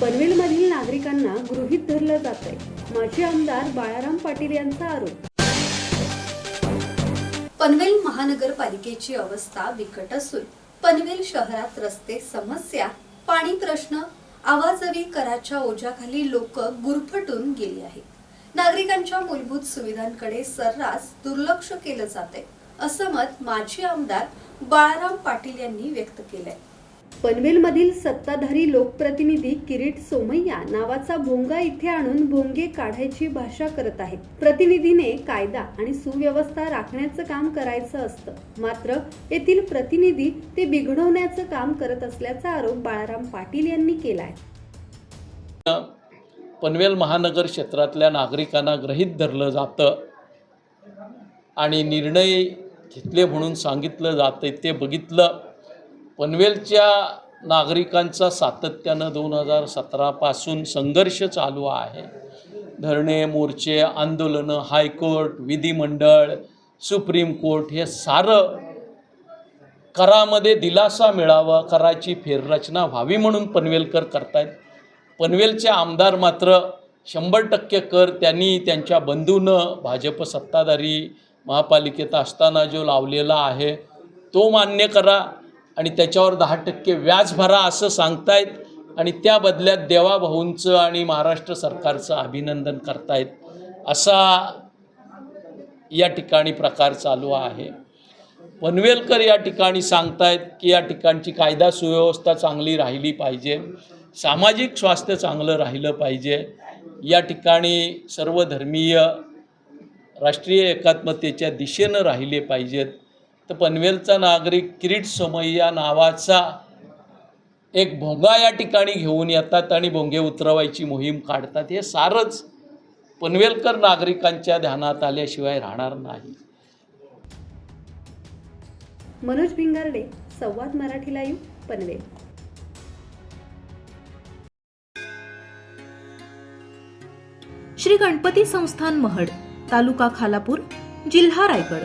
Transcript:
पनवेलमधील नागरिकांना गृहीत धरलं जात आहे माजी आमदार बाळाराम पाटील यांचा आरोप. पनवेल महानगरपालिकेची अवस्था बिकट असून पनवेल शहरात रस्ते समस्या पाणी प्रश्न आवाजवी कराच्या ओझ्याखाली लोक गुरफटून गेली आहेत. नागरिकांच्या मूलभूत सुविधांकडे सर्रास दुर्लक्ष केलं जाते असं मत माजी आमदार बाळाराम पाटील यांनी व्यक्त केलंय. पनवेलमधील सत्ताधारी लोकप्रतिनिधी किरीट सोमय्या नावाचा भोंगा इथे आणून भोंगे काढायची भाषा करत आहेत. प्रतिनिधीने कायदा आणि सुव्यवस्था राखण्याचं काम करायचं असतं. मात्र येथील प्रतिनिधी ते बिघडवण्याचं काम करत असल्याचा आरोप बाळाराम पाटील यांनी केलाय. पनवेल महानगर क्षेत्रातल्या नागरिकांना ग्रहित धरलं जातं आणि निर्णय घेतले म्हणून सांगितलं जातं ते बघितलं. पनवेलच्या नागरिकांचा सातत्यानं दोन हजार सतरापासून संघर्ष चालू आहे. धरणे मोर्चे आंदोलनं हायकोर्ट विधिमंडळ सुप्रीम कोर्ट हे सारं करामध्ये दिलासा मिळावा कराची फेररचना व्हावी म्हणून पनवेलकर करतायत. पनवेलचे आमदार मात्र शंभर टक्के कर त्यांनी त्यांच्या बंधूनं भाजप सत्ताधारी महापालिकेत असताना जो लावलेला आहे तो मान्य करा. आणि त्याच्यावर दहा टक्के व्याज भरा असं सांगतायत. आणि त्या बदल्यात देवाभाऊंचं आणि महाराष्ट्र सरकारचं अभिनंदन करतायत. असा या ठिकाणी प्रकार चालू आहे. पनवेलकर या ठिकाणी सांगतायत की या ठिकाणची कायदा सुव्यवस्था चांगली राहिली पाहिजे. सामाजिक स्वास्थ्य चांगलं राहिलं पाहिजे. या ठिकाणी सर्वधर्मीय राष्ट्रीय एकात्मतेच्या दिशेनं राहिले पाहिजेत. तर पनवेलचा नागरिक किरीट सोमय्या नावाचा एक भोंगा या ठिकाणी घेऊन येतात आणि भोंगे उतरवायची मोहीम काढतात. हे सारंच पनवेलकर नागरिकांच्या ध्यानात आल्याशिवाय राहणार नाही. मनोज भिंगारडे संवाद मराठी लाईव्ह पनवेल. श्री गणपती संस्थान महड तालुका खालापूर जिल्हा रायगड.